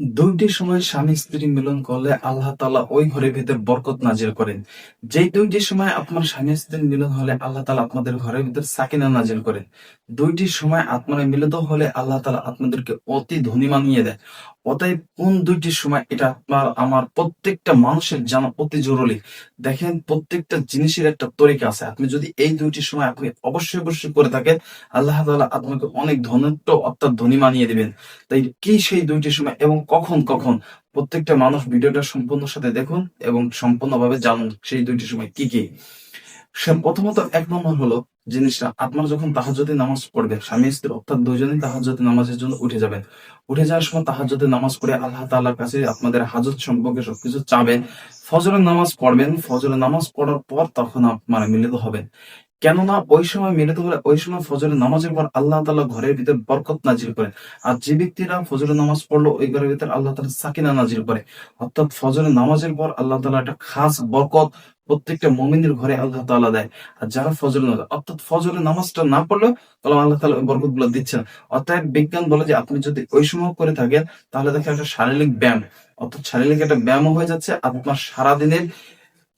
দুইটি সময় স্বামী স্ত্রী মিলন করলে আল্লাহ তাআলা ওই ঘরের ভিতর বরকত নাজিল করেন। যেই দুইটি সময় আপনার স্বামী স্ত্রী মিলন হলে আল্লাহ তাআলা আপনাদের ঘরের ভিতর সাকিনা নাজিল করেন। দুইটি সময় আপনারা মিলিত হলে আল্লাহ তাআলা আপনাদেরকে অতি ধনী বানিয়ে দেয় অতএব কোন দুইটি সময় এটা আপনার, আমার প্রত্যেকটা মানুষের জানা অতি জরুরি। দেখেন, প্রত্যেকটা জিনিসের একটা তরিকা আছে। আপনি যদি এই দুইটি সময় আপনি অবশ্যই অবশ্যই করে থাকেন, আল্লাহ তালা আপনাকে অনেক ধনত্ব অর্থাৎ ধনী মানিয়ে দিবেন। তাই কি সেই দুইটি সময় এবং কখন কখন প্রত্যেকটা মানুষ ভিডিওটা সম্পূর্ণ সাথে দেখুন এবং সম্পূর্ণভাবে জানুন সেই দুইটি সময় কি কি। প্রথমত এক নম্বর হলো জিনিসটা, আপনার যখন তাহাজ্জুদের নামাজ পড়বে স্বামী স্ত্রী অর্থাৎ দুইজনেই তাহাজ্জুদের নামাজের জন্য উঠে যাবেন। উঠে যাওয়ার সময় তাহাজ্জুদের নামাজ পড়ে আল্লাহ তাআলার কাছে আপনাদের হাজত সম্পর্কে সবকিছু চাবেন। ফজরের নামাজ পড়বেন, ফজরের নামাজ পড়ার পর তখন আপনারা মিলিত হবেন। কেননা ওই সময় মিলিত হলে ওই সময় ফজরের নামাজের পর আল্লাহ তাআলা ঘরের ভিতর বরকত নাজিল করেন। আর যে ব্যক্তিরা ফজরের নামাজ পড়ল, ওই ঘরের ভিতর আল্লাহ তাআলা সাকিনা নাজিল করে। অর্থাৎ ফজরের নামাজের পর আল্লাহ তাআলা একটা খাস বরকত প্রত্যেকটা মুমিনের ঘরে আল্লাহ তাআলা দেয়। আর যারা নামাজ অর্থাৎ ফজরের নামাজটা না পড়লেও তাহলে আল্লাহ ওই বরকতগুলো দিচ্ছেন অর্থাৎ বিজ্ঞান বলে যে আপনি যদি ওই সময় করে থাকেন, তাহলে দেখেন একটা শারীরিক ব্যায়াম। অর্থাৎ শারীরিক একটা ব্যায়ামও হয়ে যাচ্ছে আপনার সারাদিনের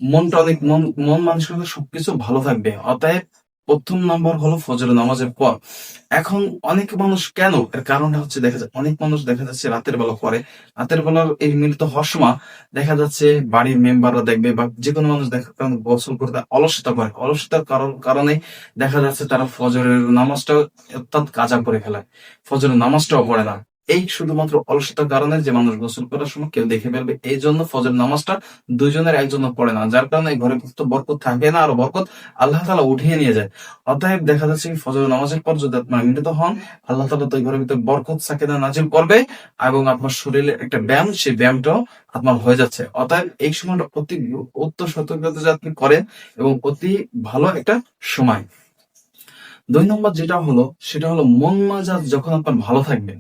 মনটা অনেক, মন মন মানসিকতা সবকিছু ভালো থাকবে। অতএব প্রথম নম্বর হলো ফজরের নামাজের পর। এখন অনেক মানুষ কেন? এর কারণটা হচ্ছে দেখা যায়, অনেক মানুষ দেখা যাচ্ছে রাতের বেলা করে। রাতের বেলার এই মিলিত সময় দেখা যাচ্ছে বাড়ির মেম্বাররা দেখবে বা যে কোনো মানুষ দেখা কারণ গোসল করতে অলসতা করে। অলসতার কারণ, কারণে দেখা যাচ্ছে তারা ফজরের নামাজটা অর্থাৎ কাজা করে ফেলায় ফজরের নামাজটাও পড়ে না। এই শুধুমাত্র অলসতার কারণে যে মানুষ গোসল করার সময় কেউ দেখে ফেলবে, এই জন্য ফজর নামাজটা দুইজনের একজন পড়ে না, যার কারণে ঘরে তো বরকত থাকে না, আর বরকত আল্লাহ তালা উঠিয়ে নিয়ে যায়। অতএব দেখা যাচ্ছে ফজর নামাজের পর যদি আপনার মিলিত হন, আল্লাহ তালা তো ঘরের ভিতরে বরকত, সাকিনা নাজিল করবে এবং আপনার শরীরে একটা ব্যায়াম, সেই ব্যায়ামটাও আপনার হয়ে যাচ্ছে। অতএব এই সময়টা অতি উত্তর সতর্কতা আপনি করেন এবং অতি ভালো একটা সময়। দুই নম্বর যেটা হলো, সেটা হলো মন মেজাজ যখন আপনার ভালো থাকবে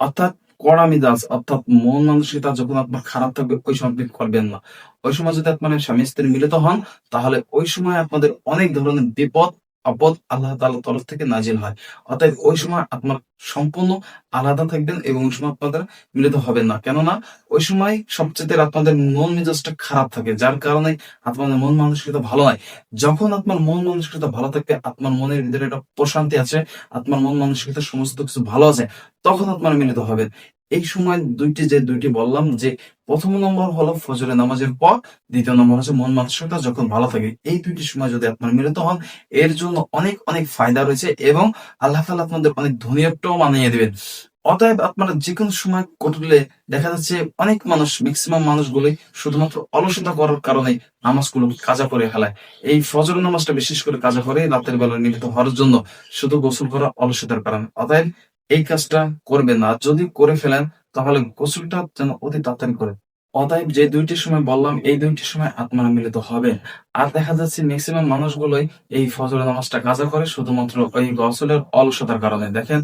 অর্থাৎ কড়া মিজাজ, অর্থাৎ মন মানসিকতা যখন আপনার খারাপ থাকবে, ওই সময় আপনি করবেন না। ওই সময় যদি আপনার স্বামী স্ত্রী মিলিত হন, তাহলে ওই সময় আপনাদের অনেক ধরনের বিপদ আপদ আল্লাহ তাআলার তরফ থেকে নাজিল হয়। অতএব ওই সময় আপনার সম্পূর্ণ আলাদা থাকবেন এবং ওই সময় আপনাদের মিলিত হবেন না। কেননা ওই সময় সবচেয়ে আপনাদের মন মেজাজটা খারাপ থাকে, যার কারণে আপনাদের মন মানসিকতা ভালো নয় যখন আপনার মন মানসিকতা ভালো থাকবে আপনার মনের ভিতরে একটা প্রশান্তি আছে, আপনার মন মানসিকতা সমস্ত কিছু ভালো আছে, তখন আপনারা মিলিত হবেন। এই সময় দুইটি যে দুইটি বললাম যে প্রথম নম্বর হলো ফজরের নামাজের পর, দ্বিতীয় নম্বর হচ্ছে মন মানসিকতা, যখন ভালো থাকে, এই দুইটি সময় যদি আপনারা মিলিত হন, এর জন্য অনেক অনেক ফায়দা রয়েছে এবং আল্লাহ তাআলা আপনাদের অনেক ধনীয়টাও বানিয়ে দিবেন। অতএব আপনারা যে কোনো সময় করলে দেখা যাচ্ছে অনেক মানুষ ম্যাক্সিমাম মানুষগুলোই শুধুমাত্র অলসতা করার কারণে নামাজগুলো কাজা করে ফেলায়। এই ফজর নামাজটা বিশেষ করে কাজা করে রাতের বেলা মিলিত হওয়ার জন্য শুধু গোসল করা অলসতার কারণে। অতএব এই কাজটা করবেন না। যদি করে ফেলেন, তাহলে গোসলটা যেন অতি তাড়াতাড়ি করে। অতএব যে দুইটি সময় বললাম, এই দুইটি সময় আত্মারা মিলিত হবে। আর দেখা যাচ্ছে ম্যাক্সিমাম মানুষগুলোই এই ফজর নামাজটা কাজা করে, শুধুমাত্র ওই গোসলের অলসতার কারণে। দেখেন,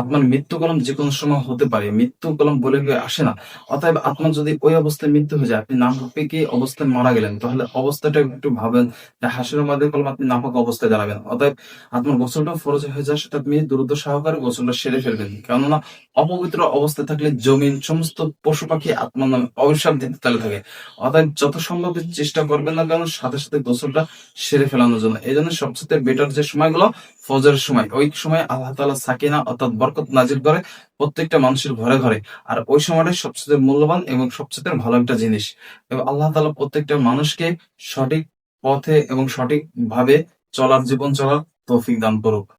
আপনার মৃত্যু কলম যে কোনো সময় হতে পারে, মৃত্যু কলম বলে কেউ আসে না। অতএব আপনার যদি ওই অবস্থায় মৃত্যু হয়ে যায়, আপনি নাপাকে অবস্থায় মারা গেলেন? তাহলে অবস্থাটা একটু ভাবেন যে হাসির মাদের কলম আপনি নাপাক অবস্থায় দাঁড়াবেন। অতএব আত্মার গোসলটা ফরজ হয়ে যায় সেটা আপনি দ্রুত সহকারে গোসলটা সেরে ফেলবেন। কেননা অপবিত্র অবস্থায় থাকলে জমিন, সমস্ত পশু পাখি আপনার নামে অভিশাপ দিতে তালে থাকে। অতএব যত সম্ভব চেষ্টা করবেন না কেন, সাথে সাথে গোসলটা সেরে ফেলানোর জন্য। এই জন্য সবচেয়ে বেটার যে সময়গুলো, ফজরের সময়। ওই সময় আল্লাহ তালা সাকিনা অর্থাৎ বরকত নাজির করে প্রত্যেকটা মানুষের ঘরে ঘরে। আর ওই সময়টাই সবচেয়ে মূল্যবান এবং সবচেয়ে ভালো একটা জিনিস। এবং আল্লাহ তালা প্রত্যেকটা মানুষকে সঠিক পথে এবং সঠিক ভাবে চলার জীবন চলার তৌফিক দান করুক।